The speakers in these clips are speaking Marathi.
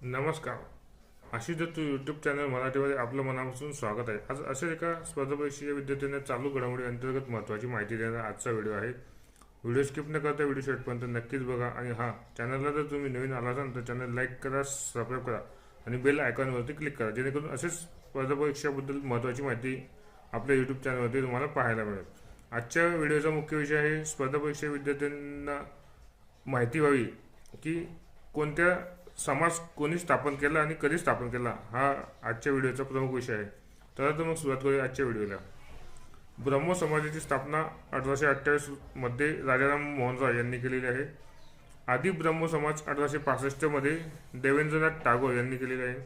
नमस्कार. आशिष तू यूट्यूब चॅनल मराठीमध्ये आपलं मनापासून स्वागत आहे. आज अशा एका स्पर्धा परीक्षेच्या विद्यार्थ्यांना चालू घडामोडी अंतर्गत महत्त्वाची माहिती देणारा आजचा व्हिडिओ आहे. व्हिडिओ स्किप न करता व्हिडिओ शेवटपर्यंत नक्कीच बघा आणि हां चॅनलला जर तुम्ही नवीन आला असाल तर चॅनल लाईक करा सबस्क्राईब करा आणि बेल आयकॉनवरती क्लिक करा जेणेकरून असेच स्पर्धा परीक्षाबद्दल महत्त्वाची माहिती आपल्या यूट्यूब चॅनलवरती तुम्हाला पाहायला मिळेल. आजच्या व्हिडिओचा मुख्य विषय आहे स्पर्धा परीक्षा विद्यार्थ्यांना माहिती व्हावी की कोणत्या समाज कोणी स्थापन केला आणि कधी स्थापन केला हा आजच्या व्हिडिओचा प्रमुख विषय आहे. तर आता मग सुरुवात करूया आजच्या व्हिडिओला. ब्रह्म समाजाची स्थापना अठराशे अठ्ठावीसमध्ये राजाराम मोहन रॉय यांनी केलेली आहे. आदी ब्रह्म समाज अठराशे पासष्टमध्ये देवेंद्रनाथ टागोर यांनी केलेली आहे.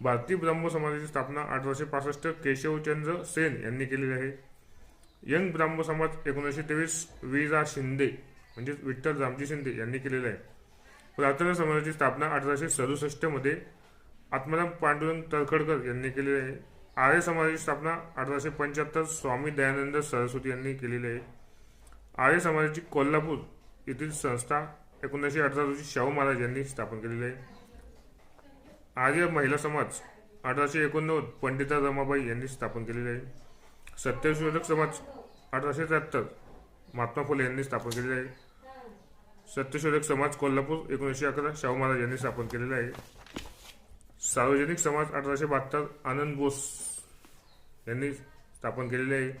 भारतीय ब्रह्म समाजाची स्थापना अठराशे पासष्ट केशवचंद्र सेन यांनी केलेली आहे. यंग ब्राह्म समाज एकोणीसशे तेवीस वीरा शिंदे म्हणजेच विठ्ठल रामजी शिंदे यांनी केलेला आहे. प्रार्थना समाजाची स्थापना अठराशे सदुसष्टमध्ये आत्माराम पांडुरंग तळखडकर यांनी केलेली आहे. आर्य समाजाची स्थापना अठराशे पंच्याहत्तर स्वामी दयानंद सरस्वती यांनी केलेली आहे. आर्य समाजाची कोल्हापूर येथील संस्था एकोणीसशे अठरा रोजी शाहू महाराज यांनी स्थापन केलेली आहे. आर्य महिला समाज अठराशे एकोणनव्वद पंडिता रमाबाई यांनी स्थापन केलेली आहे. सत्यशोधक समाज अठराशे त्र्याहत्तर महात्मा फुले यांनी स्थापन केलेली आहे. सत्यशोधक समाज कोल्हापूर एकोणीसशे अकरा शाहू महाराज यांनी स्थापन केलेला आहे. सार्वजनिक समाज अठराशे बहात्तर आनंद बोस यांनी स्थापन केलेले आहे.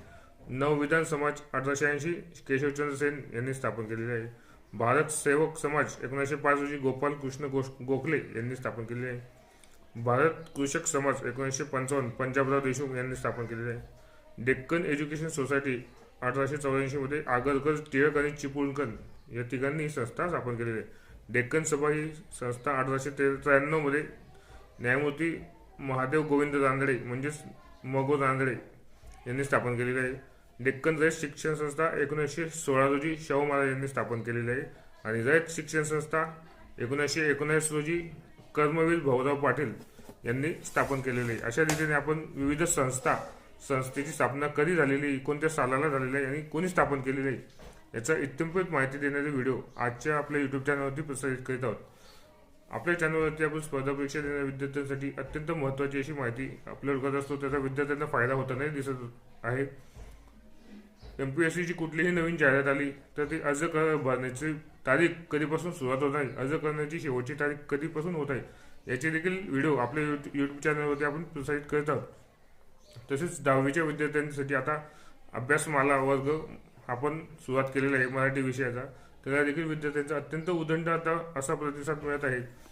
नवविधान समाज अठराशे ऐंशी केशवचंद्र सेन यांनी स्थापन केलेले आहे. भारत सेवक समाज एकोणीसशे पाच रोजी गोपाल कृष्ण गो गोखले यांनी स्थापन केलेले आहे. भारत कृषक समाज एकोणीसशे पंचावन्न पंजाबराव देशमुख यांनी स्थापन केलेले आहे. डेक्कन एज्युकेशन सोसायटी अठराशे चौऱ्याऐंशीमध्ये आगरकर टिळक आणि चिपळूणकर या ठिकाणी ही संस्था स्थापन केलेली आहे. डेक्कन सभा ही संस्था अठराशे ते त्र्याण्णवमध्ये न्यायमूर्ती महादेव गोविंद जांधळे म्हणजेच मगो जांधळे यांनी स्थापन केलेली आहे. डेक्कन रयत शिक्षण संस्था एकोणीसशे सोळा रोजी शाहू महाराज यांनी स्थापन केलेली आहे. आणि रयत शिक्षण संस्था एकोणीसशे एकोणीस रोजी कर्मवीर भाऊराव पाटील यांनी स्थापन केलेली आहे. अशा रीतीने आपण विविध संस्था संस्थेची स्थापना कधी झालेली कोणत्या सालाला झालेली आहे आणि कोणी स्थापन केलेली आहे याचा इत्यंभूत माहिती देणारे व्हिडिओ आजच्या आपल्या यूट्यूब चॅनलवरती प्रसारित करीत आहोत. आपल्या चॅनलवरती आपण स्पर्धा परीक्षा देणाऱ्या विद्यार्थ्यांसाठी अत्यंत महत्त्वाची अशी माहिती अपलोड करत असतो. त्याचा विद्यार्थ्यांना फायदा होतानाही दिसत आहे. एम पी एस सीची कुठलीही नवीन जाहिरात आली तर ती अर्ज कर भरण्याची तारीख कधीपासून सुरुवात होत आहे अर्ज करण्याची शेवटची तारीख कधीपासून होत आहे याचे देखील व्हिडिओ आपल्या यूट्यूब चॅनलवरती आपण प्रसारित करत आहोत. तसेच दहावीच्या विद्यार्थ्यांसाठी आता अभ्यासमाला वर्ग आपण सुरुवात केलेली आहे मराठी विषयाचा त्याला देखील विद्यार्थ्यांचा अत्यंत उदंड आता असा प्रतिसाद मिळत आहे.